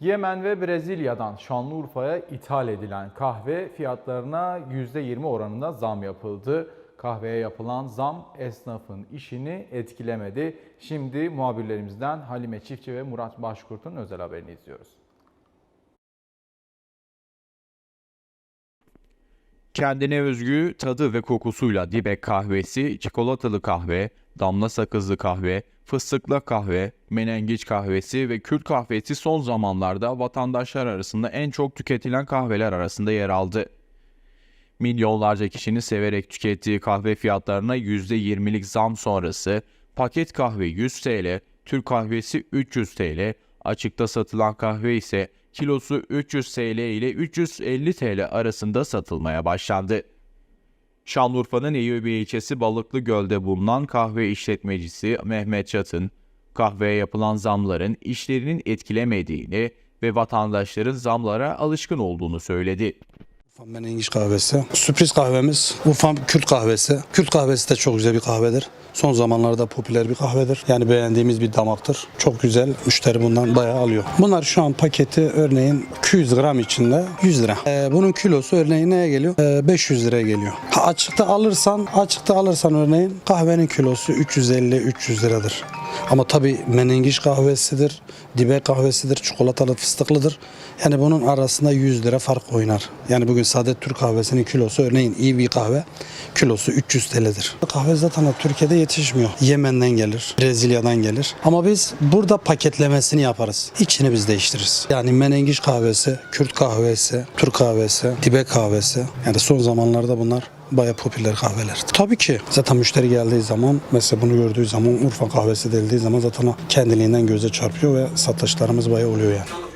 Yemen ve Brezilya'dan Şanlıurfa'ya ithal edilen kahve fiyatlarına %20 oranında zam yapıldı. Kahveye yapılan zam esnafın işini etkilemedi. Şimdi muhabirlerimizden Halime Çiftçi ve Murat Başkurt'un özel haberini izliyoruz. Kendine özgü tadı ve kokusuyla dibek kahvesi, çikolatalı kahve, damla sakızlı kahve, fıstıklı kahve, menengiç kahvesi ve Kürt kahvesi son zamanlarda vatandaşlar arasında en çok tüketilen kahveler arasında yer aldı. Milyonlarca kişinin severek tükettiği kahve fiyatlarına %20'lik zam sonrası paket kahve 100 TL, Türk kahvesi 300 TL, açıkta satılan kahve ise kilosu 300 TL ile 350 TL arasında satılmaya başlandı. Şanlıurfa'nın Eyyubi ilçesi Balıklı Göl'de bulunan kahve işletmecisi Mehmet Çatın, kahveye yapılan zamların işlerinin etkilemediğini ve vatandaşların zamlara alışkın olduğunu söyledi. Urfa Menengiş kahvesi. Sürpriz kahvemiz Urfa Kürt kahvesi. Kürt kahvesi de çok güzel bir kahvedir. Son zamanlarda popüler bir kahvedir. Yani beğendiğimiz bir damaktır. Çok güzel. Müşteri bundan bayağı alıyor. Bunlar şu an paketi örneğin 200 gram içinde 100 lira. Ee, bunun kilosu örneğin neye geliyor? Ee, 500 liraya geliyor. Ha, açıkta alırsan, açıkta alırsan örneğin kahvenin kilosu 350-300 liradır. Ama tabii menengiş kahvesidir, dibe kahvesidir, çikolatalı fıstıklıdır. Yani bunun arasında 100 lira fark oynar. Yani bugün Saadet Türk kahvesinin kilosu örneğin iyi bir kahve kilosu 300 TL'dir. Kahve zaten Türkiye'de yetişmiyor. Yemen'den gelir, Brezilya'dan gelir. Ama biz burada paketlemesini yaparız. İçini biz değiştiririz. Yani menengiş kahvesi, Kürt kahvesi, Türk kahvesi, dibe kahvesi. Yani son zamanlarda bunlar bayağı popüler kahveler. Tabii ki zaten müşteri geldiği zaman mesela bunu gördüğü zaman Urfa kahvesi denildiği zaman zaten kendiliğinden göze çarpıyor ve satışlarımız bayağı oluyor yani.